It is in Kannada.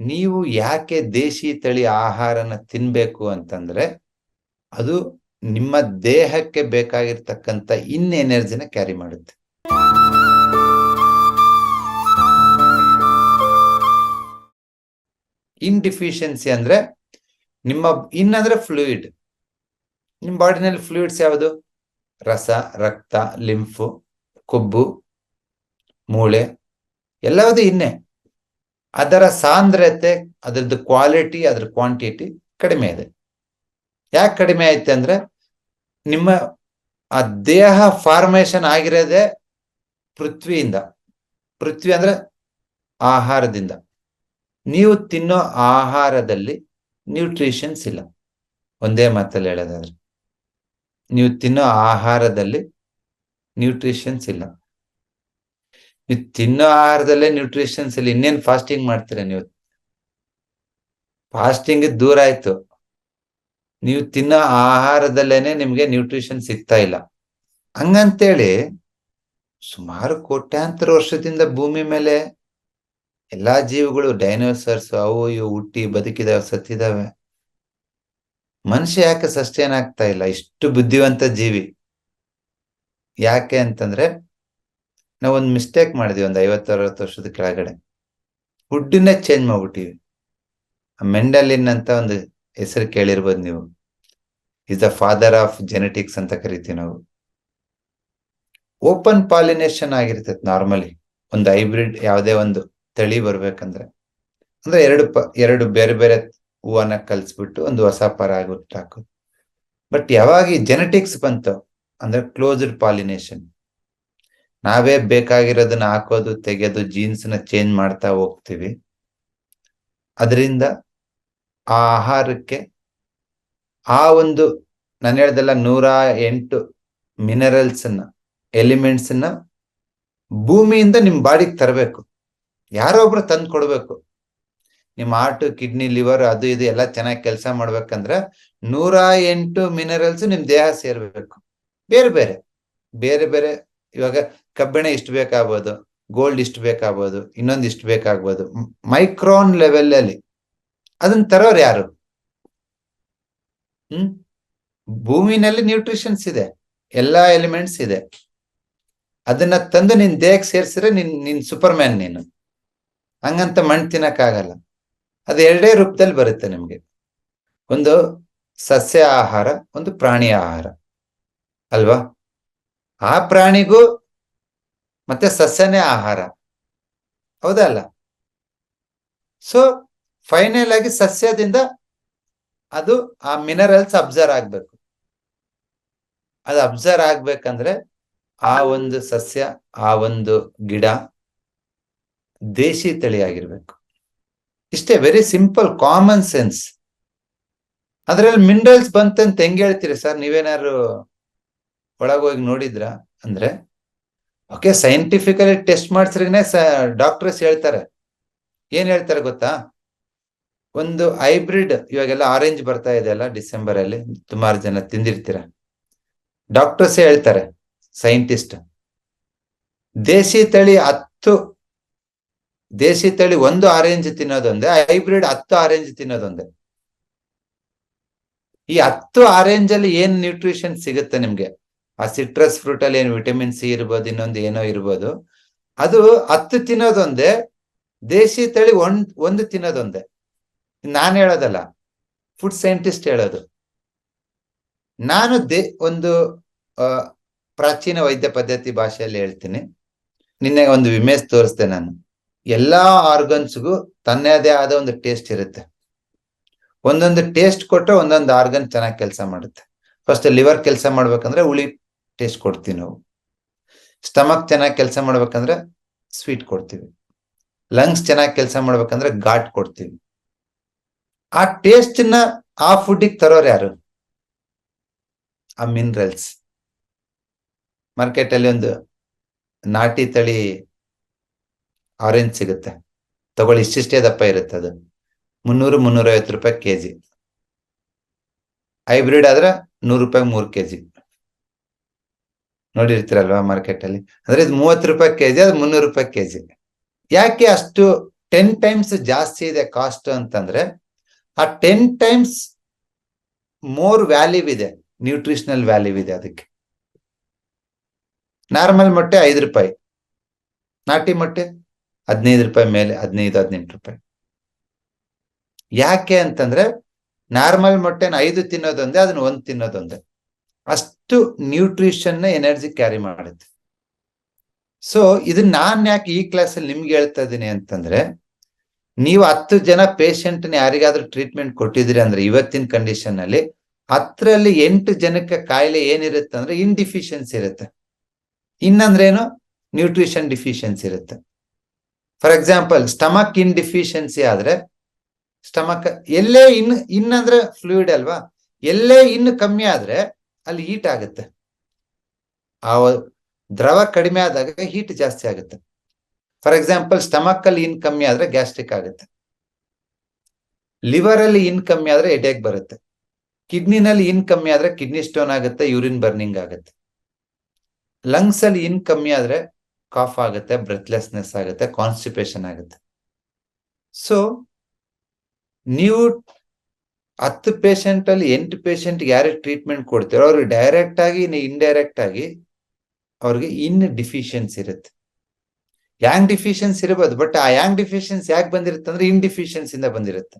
ನೀವು ಯಾಕೆ ದೇಶಿ ತಳಿ ಆಹಾರನ ತಿನ್ಬೇಕು ಅಂತಂದ್ರೆ ಅದು ನಿಮ್ಮ ದೇಹಕ್ಕೆ ಬೇಕಾಗಿರ್ತಕ್ಕಂಥ ಇನ್ ಎನರ್ಜಿನ ಕ್ಯಾರಿ ಮಾಡುತ್ತೆ. ಇನ್ ಡಿಫಿಷಿಯನ್ಸಿ ಅಂದ್ರೆ ನಿಮ್ಮ ಇನ್ ಅಂದ್ರೆ ಫ್ಲೂಯಿಡ್. ನಿಮ್ಮ ಬಾಡಿನಲ್ಲಿ ಫ್ಲೂಯಿಡ್ಸ್ ಯಾವುದು? ರಸ, ರಕ್ತ, ಲಿಂಫು, ಕೊಬ್ಬು, ಮೂಳೆ ಎಲ್ಲವುದು ಇನ್ನೇ. ಅದರ ಸಾಂದ್ರತೆ, ಅದರದ್ದು ಕ್ವಾಲಿಟಿ ಅದರ ಕ್ವಾಂಟಿಟಿ ಕಡಿಮೆ ಇದೆ. ಯಾಕೆ ಕಡಿಮೆ ಐತೆ ಅಂದ್ರೆ, ನಿಮ್ಮ ಆ ದೇಹ ಫಾರ್ಮೇಶನ್ ಆಗಿರೋದೇ ಪೃಥ್ವಿಯಿಂದ. ಪೃಥ್ವಿ ಅಂದ್ರೆ ಆಹಾರದಿಂದ. ನೀವು ತಿನ್ನೋ ಆಹಾರದಲ್ಲಿ ನ್ಯೂಟ್ರಿಷನ್ಸ್ ಇಲ್ಲ. ಒಂದೇ ಮಾತಲ್ಲಿ ಹೇಳೋದಾದ್ರೆ, ನೀವು ತಿನ್ನೋ ಆಹಾರದಲ್ಲಿ ನ್ಯೂಟ್ರಿಷನ್ಸ್ ಇಲ್ಲ. ನೀವು ತಿನ್ನೋ ಆಹಾರದಲ್ಲೇ ನ್ಯೂಟ್ರಿಷನ್ಸ್ ಅಲ್ಲಿ ಇನ್ನೇನ್ ಫಾಸ್ಟಿಂಗ್ ಮಾಡ್ತೀರಾ ನೀವು? ಫಾಸ್ಟಿಂಗ್ ದೂರ ಆಯ್ತು. ನೀವು ತಿನ್ನೋ ಆಹಾರದಲ್ಲೇನೆ ನಿಮ್ಗೆ ನ್ಯೂಟ್ರಿಷನ್ ಸಿಗ್ತಾ ಇಲ್ಲ. ಹಂಗಂತೇಳಿ ಸುಮಾರು ಕೋಟ್ಯಾಂತರ ವರ್ಷದಿಂದ ಭೂಮಿ ಮೇಲೆ ಎಲ್ಲಾ ಜೀವಿಗಳು ಡೈನೋಸರ್ಸ್ ಅವು ಇವು ಹುಟ್ಟಿ ಬದುಕಿದಾವೆ, ಸತ್ತಿದಾವೆ. ಮನುಷ್ಯ ಯಾಕೆ ಸಸ್ಟೇನ್ ಆಗ್ತಾ ಇಲ್ಲ? ಇಷ್ಟು ಬುದ್ಧಿವಂತ ಜೀವಿ. ಯಾಕೆ ಅಂತಂದ್ರೆ ನಾವು ಒಂದು ಮಿಸ್ಟೇಕ್ ಮಾಡಿದ್ವಿ, ಒಂದು ಐವತ್ತರವತ್ತು ವರ್ಷದ ಕೆಳಗಡೆ. ಫುಡ್ಡನ್ನೇ ಚೇಂಜ್ ಮಾಡ್ಬಿಟ್ಟಿವಿ. ಮೆಂಡಲಿನ್ ಅಂತ ಒಂದು ಹೆಸರು ಕೇಳಿರ್ಬೋದು ನೀವು. Is the father of genetics ಅಂತ ಕರಿತೀವಿ ನಾವು. ಓಪನ್ ಪಾಲಿನೇಷನ್ ಆಗಿರ್ತೈತೆ ನಾರ್ಮಲಿ ಒಂದು ಹೈಬ್ರಿಡ್ ಯಾವುದೇ ಒಂದು ತಳಿ ಬರ್ಬೇಕಂದ್ರೆ. ಅಂದ್ರೆ ಎರಡು ಪ, ಎರಡು ಬೇರೆ ಬೇರೆ ಹೂವನ್ನ ಕಲ್ಸ್ಬಿಟ್ಟು ಒಂದು ಹೊಸ ಪರ ಆಗಿ ಬಟ್ ಯಾವಾಗ ಜೆನೆಟಿಕ್ಸ್ ಬಂತು, ಅಂದ್ರೆ ಕ್ಲೋಸ್ಡ್ ಪಾಲಿನೇಷನ್ ನಾವೇ ಬೇಕಾಗಿರೋದನ್ನ ಹಾಕೋದು, ತೆಗೆದು ಜೀನ್ಸ್ನ ಚೇಂಜ್ ಮಾಡ್ತಾ ಹೋಗ್ತೀವಿ. ಅದರಿಂದ ಆ ಆಹಾರಕ್ಕೆ ಆ ಒಂದು ನಾನು ಹೇಳ್ದಲ್ಲ ನೂರ ಎಂಟು ಮಿನರಲ್ಸ್ ಅನ್ನ ಎಲಿಮೆಂಟ್ಸ್ನ ಭೂಮಿಯಿಂದ ನಿಮ್ಮ ಬಾಡಿಗೆ ತರಬೇಕು. ಯಾರೋ ಒಬ್ರು ತಂದು ಕೊಡಬೇಕು. ನಿಮ್ಮ ಹಾರ್ಟ್ ಕಿಡ್ನಿ ಲಿವರ್ ಅದು ಇದು ಎಲ್ಲ ಚೆನ್ನಾಗಿ ಕೆಲಸ ಮಾಡ್ಬೇಕಂದ್ರೆ ನೂರ ಎಂಟು ಮಿನರಲ್ಸ್ ನಿಮ್ ದೇಹ ಸೇರ್ಬೇಕು. ಬೇರೆ ಬೇರೆ. ಬೇರೆ ಬೇರೆ ಇವಾಗ ಕಬ್ಬಿಣ ಇಷ್ಟು ಬೇಕಾಗ್ಬೋದು? ಗೋಲ್ಡ್ ಇಷ್ಟು ಬೇಕಾಗ್ಬೋದು? ಇನ್ನೊಂದು ಇಷ್ಟು ಬೇಕಾಗ್ಬೋದು? ಮೈಕ್ರೋನ್ ಲೆವೆಲ್ ಅಲ್ಲಿ ಅದನ್ನ ತರೋರು ಯಾರು? ಹ್ಮ್? ಭೂಮಿನಲ್ಲಿ ನ್ಯೂಟ್ರಿಷನ್ಸ್ ಇದೆ. ಎಲ್ಲಾ ಎಲಿಮೆಂಟ್ಸ್ ಇದೆ. ಅದನ್ನ ತಂದು ನಿನ್ ದೇಹಕ್ಕೆ ಸೇರಿಸಿದ್ರೆ ನಿನ್ ನಿನ್ ಸೂಪರ್ ಮ್ಯಾನ್ ನೀನು. ಹಂಗಂತ ಮಣ್ಣು ತಿನ್ನಕ್ಕಾಗಲ್ಲ. ಅದು ಎರಡೇ ರೂಪದಲ್ಲಿ ಬರುತ್ತೆ ನಿಮ್ಗೆ. ಒಂದು ಸಸ್ಯ ಆಹಾರ, ಒಂದು ಪ್ರಾಣಿ ಆಹಾರ. ಅಲ್ವಾ? ಆ ಪ್ರಾಣಿಗೂ ಮತ್ತೆ ಸಸ್ಯನೇ ಆಹಾರ. ಹೌದಲ್ಲ? ಸೊ ಫೈನಲ್ ಆಗಿ ಸಸ್ಯದಿಂದ ಅದು ಆ ಮಿನರಲ್ಸ್ ಅಬ್ಸರ್ವ್ ಆಗ್ಬೇಕು. ಅದು ಅಬ್ಸರ್ವ್ ಆಗ್ಬೇಕಂದ್ರೆ ಆ ಒಂದು ಸಸ್ಯ, ಆ ಒಂದು ಗಿಡ ದೇಶಿ ತಳಿ ಆಗಿರ್ಬೇಕು. ಇಷ್ಟೇ ವೆರಿ ಸಿಂಪಲ್ ಕಾಮನ್ ಸೆನ್ಸ್ ಅದ್ರಲ್ಲಿ ಮಿನರಲ್ಸ್ ಬಂತಂತ ಹೆಂಗ್ ಹೇಳ್ತೀರಿ ಸರ್? ನೀವೇನಾದ್ರು ಒಳಗೋಗಿ ನೋಡಿದ್ರ ಅಂದ್ರೆ ಓಕೆ ಸೈಂಟಿಫಿಕಲಿ ಟೆಸ್ಟ್ ಮಾಡಿಸ್ರಿನೇ ಡಾಕ್ಟರ್ಸ್ ಹೇಳ್ತಾರೆ. ಏನ್ ಹೇಳ್ತಾರೆ ಗೊತ್ತಾ? ಒಂದು ಹೈಬ್ರಿಡ್ ಇವಾಗೆಲ್ಲ ಆರೆಂಜ್ ಬರ್ತಾ ಇದೆ ಅಲ್ಲ ಡಿಸೆಂಬರ್ ಅಲ್ಲಿ, ಸುಮಾರು ಜನ ತಿಂದಿರ್ತೀರ. ಡಾಕ್ಟರ್ಸ್ ಹೇಳ್ತಾರೆ ಸೈಂಟಿಸ್ಟ್ ದೇಸಿ ತಳಿ ಹತ್ತು ದೇಸಿ ತಳಿ ಒಂದು ಆರೆಂಜ್ ತಿನ್ನೋದೊಂದೇ ಹೈಬ್ರಿಡ್ ಹತ್ತು ಆರೆಂಜ್ ತಿನ್ನೋದೊಂದೇ. ಈ ಹತ್ತು ಆರೆಂಜ್ ಅಲ್ಲಿ ಏನ್ ನ್ಯೂಟ್ರಿಷನ್ ಸಿಗುತ್ತೆ ನಿಮ್ಗೆ? ಆ ಸಿಟ್ರಸ್ ಫ್ರೂಟ್ ಅಲ್ಲಿ ಏನು ವಿಟಮಿನ್ ಸಿ ಇರ್ಬೋದು, ಇನ್ನೊಂದು ಏನೋ ಇರ್ಬೋದು. ಅದು ಹತ್ತು ತಿನ್ನೋದೊಂದೇ, ದೇಶಿ ತಳಿ ಒಂದ್ ಒಂದು ತಿನ್ನೋದೊಂದೇ. ನಾನು ಹೇಳೋದಲ್ಲ ಫುಡ್ ಸೈಂಟಿಸ್ಟ್ ಹೇಳೋದು. ನಾನು ದೇ, ಒಂದು ಪ್ರಾಚೀನ ವೈದ್ಯ ಪದ್ಧತಿ ಭಾಷೆಯಲ್ಲಿ ಹೇಳ್ತೀನಿ. ನಿನ್ನೆ ಒಂದು ವಿಮೇಸ್ ತೋರಿಸ್ದೆ ನಾನು. ಎಲ್ಲಾ ಆರ್ಗನ್ಸ್ಗೂ ತನ್ನದೇ ಆದ ಒಂದು ಟೇಸ್ಟ್ ಇರುತ್ತೆ. ಒಂದೊಂದು ಟೇಸ್ಟ್ ಕೊಟ್ಟರೆ ಒಂದೊಂದು ಆರ್ಗನ್ ಚೆನ್ನಾಗಿ ಕೆಲಸ ಮಾಡುತ್ತೆ. ಫಸ್ಟ್ ಲಿವರ್ ಕೆಲಸ ಮಾಡ್ಬೇಕಂದ್ರೆ ಹುಳಿ ಟೇಸ್ಟ್ ಕೊಡ್ತೀವಿ ನಾವು. ಸ್ಟಮಕ್ ಚೆನ್ನಾಗಿ ಕೆಲಸ ಮಾಡ್ಬೇಕಂದ್ರೆ ಸ್ವೀಟ್ ಕೊಡ್ತೀವಿ. ಲಂಗ್ಸ್ ಚೆನ್ನಾಗಿ ಕೆಲಸ ಮಾಡ್ಬೇಕಂದ್ರೆ ಘಾಟ್ ಕೊಡ್ತೀವಿ. ಆ ಟೇಸ್ಟ್ನ ಆ ಫುಡ್ಡಿಗೆ ತರೋರು ಯಾರು? ಆ ಮಿನರಲ್ಸ್ ಮಾರ್ಕೆಟ್ ಅಲ್ಲಿ ಒಂದು ನಾಟಿ ತಳಿ ಆರೆಂಜ್ ಸಿಗುತ್ತೆ. ತಗೊಳ್ಳಿ ಇಷ್ಟಿಷ್ಟೇ ದಪ್ಪ ಇರುತ್ತೆ ಅದು. ಮುನ್ನೂರು, ಮುನ್ನೂರೈವತ್ತು ರೂಪಾಯಿ ಕೆಜಿ. ಹೈಬ್ರಿಡ್ ಆದ್ರೆ ನೂರು ರೂಪಾಯಿ ಮೂರು ಕೆಜಿ. ನೋಡಿರ್ತೀರಲ್ವಾ ಮಾರ್ಕೆಟ್ ಅಲ್ಲಿ? ಅಂದ್ರೆ ಇದು ಮೂವತ್ತು ರೂಪಾಯಿ ಕೆಜಿ, ಅದು ಮುನ್ನೂರು ರೂಪಾಯಿ ಕೆಜಿ. ಯಾಕೆ ಅಷ್ಟು ಟೆನ್ ಟೈಮ್ಸ್ ಜಾಸ್ತಿ ಇದೆ ಕಾಸ್ಟ್ ಅಂತಂದ್ರೆ, ಆ ಟೆನ್ ಟೈಮ್ಸ್ ಮೋರ್ ವ್ಯಾಲ್ಯೂ ಇದೆ ನ್ಯೂಟ್ರಿಷನಲ್ ವ್ಯಾಲ್ಯೂ ಇದೆ ಅದಕ್ಕೆ. ನಾರ್ಮಲ್ ಮೊಟ್ಟೆ ಐದು ರೂಪಾಯಿ. ನಾಟಿ ಮೊಟ್ಟೆ ಹದಿನೈದು ರೂಪಾಯಿ ಮೇಲೆ, ಹದಿನೈದು, ಹದಿನೆಂಟು ರೂಪಾಯಿ. ಯಾಕೆ ಅಂತಂದ್ರೆ ನಾರ್ಮಲ್ ಮೊಟ್ಟೆನ ಐದು ತಿನ್ನೋದೊಂದೇ, ಅದನ್ನ ಒಂದು ತಿನ್ನೋದೊಂದೇ. ಅಷ್ಟು ನ್ಯೂಟ್ರಿಷನ್ ಎನರ್ಜಿ ಕ್ಯಾರಿ ಮಾಡುತ್ತೆ. ಸೊ ಇದನ್ನ ನಾನ್ ಯಾಕೆ ಈ ಕ್ಲಾಸಲ್ಲಿ ನಿಮ್ಗೆ ಹೇಳ್ತಾ ಇದ್ದೀನಿ ಅಂತಂದ್ರೆ, ನೀವು ಹತ್ತು ಜನ ಪೇಷಂಟ್ನ ಯಾರಿಗಾದ್ರೂ ಟ್ರೀಟ್ಮೆಂಟ್ ಕೊಟ್ಟಿದ್ರಿ ಅಂದ್ರೆ ಇವತ್ತಿನ ಕಂಡೀಷನ್ ಅಲ್ಲಿ ಹತ್ತರಲ್ಲಿ ಎಂಟು ಜನಕ್ಕೆ ಕಾಯಿಲೆ ಏನಿರುತ್ತೆ ಅಂದ್ರೆ ಇನ್ಡಿಫಿಷಿಯನ್ಸಿ ಇರುತ್ತೆ. ಇನ್ನಂದ್ರೇನು? ನ್ಯೂಟ್ರಿಷನ್ ಡಿಫಿಷಿಯನ್ಸಿ ಇರುತ್ತೆ. For example stomach yin deficiency ಆದ್ರೆ ಸ್ಟಮಕ್ ಎಲ್ಲೇ ಇನ್ ಇನ್ನಂದ್ರೆ ಫ್ಲೂಯಿಡ್ ಅಲ್ವಾ? ಎಲ್ಲೇ ಇನ್ನು ಕಮ್ಮಿ ಆದ್ರೆ ಅಲ್ಲಿ ಹೀಟ್ ಆಗುತ್ತೆ. ಆ ದ್ರವ ಕಡಿಮೆ ಆದಾಗ ಹೀಟ್ ಜಾಸ್ತಿ ಆಗುತ್ತೆ. ಫಾರ್ ಎಕ್ಸಾಂಪಲ್ ಸ್ಟಮಕ್ ಅಲ್ಲಿ ಇನ್ ಕಮ್ಮಿ ಆದ್ರೆ ಗ್ಯಾಸ್ಟ್ರಿಕ್ ಆಗುತ್ತೆ. ಲಿವರ್ ಅಲ್ಲಿ ಇನ್ ಕಮ್ಮಿ ಆದ್ರೆ ಎಡೆಕ್ ಬರುತ್ತೆ. ಕಿಡ್ನಿನಲ್ಲಿ ಇನ್ ಕಮ್ಮಿ ಆದ್ರೆ ಕಿಡ್ನಿ ಸ್ಟೋನ್ ಆಗುತ್ತೆ ಯೂರಿನ್ ಬರ್ನಿಂಗ್ ಆಗುತ್ತೆ. ಲಂಗ್ಸ್ ಅಲ್ಲಿ ಇನ್ ಕಮ್ಮಿ ಆದ್ರೆ ಕಾಫ್ ಆಗುತ್ತೆ ಬ್ರೆತ್ಲೆಸ್ನೆಸ್ ಆಗುತ್ತೆ ಕಾನ್ಸ್ಟಿಪೇಷನ್ ಆಗುತ್ತೆ. ಸೊ ನೀವು ಹತ್ತು ಪೇಷಂಟ್ ಅಲ್ಲಿ ಎಂಟು ಪೇಷಂಟ್ ಯಾರಿಗೆ ಟ್ರೀಟ್ಮೆಂಟ್ ಕೊಡ್ತೀರೋ ಅವ್ರಿಗೆ ಡೈರೆಕ್ಟ್ ಆಗಿ ಇಂಡೈರೆಕ್ಟ್ ಆಗಿ ಅವ್ರಿಗೆ ಇನ್ ಡಿಫಿಷಿಯನ್ಸಿ ಇರುತ್ತೆ. ಯಾಂಗ್ ಡಿಫಿಷಿಯನ್ಸಿ ಇರಬಹುದು ಬಟ್ ಆ ಯಾಂಗ್ ಡಿಫಿಷಿಯನ್ಸಿ ಯಾಕೆ ಬಂದಿರುತ್ತೆ ಅಂದ್ರೆ ಇನ್ ಡಿಫಿಷಿಯನ್ಸ್ ಇಂದ ಬಂದಿರುತ್ತೆ.